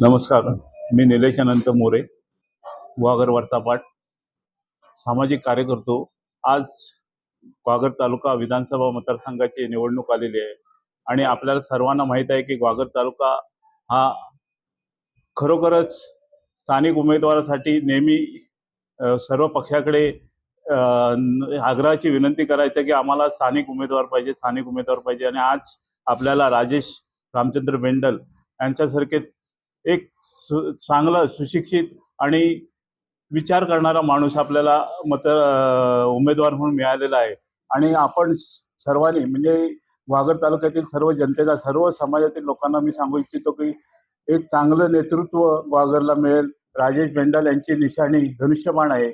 नमस्कार. मी निलेश अनंत मोरे वाघर वार्तापाठ सामाजिक कार्य करतो आज ग्वागर तालुका विधानसभा मतदारसंघाची निवडणूक आलेली आहे. आणि आपल्याला सर्वांना माहीत आहे की ग्वागर तालुका हा खरोखरच स्थानिक उमेदवारासाठी नेहमी सर्व पक्षाकडे आग्रहाची विनंती करायचं की आम्हाला स्थानिक उमेदवार पाहिजे स्थानिक उमेदवार पाहिजे. आणि आज आपल्याला राजेश रामचंद्र बेंडल यांच्यासारखे एक सु चांगलं सुशिक्षित आणि विचार करणारा माणूस आपल्याला मत उमेदवार म्हणून मिळालेला आहे. आणि आपण सर्वांनी म्हणजे वाघर तालुक्यातील सर्व जनतेला सर्व समाजातील लोकांना मी सांगू इच्छितो की एक चांगलं नेतृत्व वाघरला मिळेल. राजेश बेंडाल यांची निशाणी धनुष्यबाण आहे.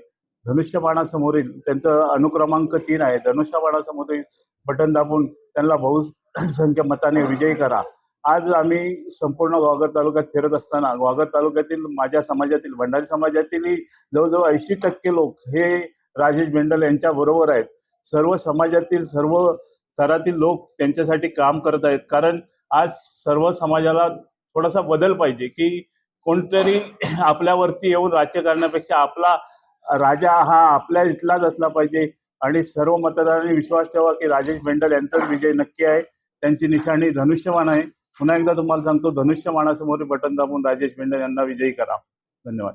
धनुष्यबाणासमोरील त्यांचं अनुक्रमांक तीन आहे. धनुष्यबाणासमोरील बटन दाबून त्यांना बहुसंख्य मताने विजयी करा. आज आम्ही संपूर्ण वाघर तालुक्यात फिरत असताना वाघर तालुक्यातील माझ्या समाजातील भंडारी समाजातील जवळजवळ ऐंशी टक्के लोक हे राजेश बेंडल यांच्या बरोबर आहेत. सर्व समाजातील सर्व स्तरातील लोक त्यांच्यासाठी काम करत आहेत. कारण आज सर्व समाजाला थोडासा बदल पाहिजे की कोणतरी आपल्यावरती येऊन राज्य करण्यापेक्षा आपला राजा हा आपल्या इथलाच असला पाहिजे. आणि सर्व मतदारांनी विश्वास ठेवा की राजेश बेंडल यांचाच विजय नक्की आहे. त्यांची निशाणी धनुष्यवान आहे. पुन्हा एकदा तुम्हाला सांगतो धनुष्य मानासमोर बटन दाबून राजेश मेंढे यांना विजयी करा. धन्यवाद.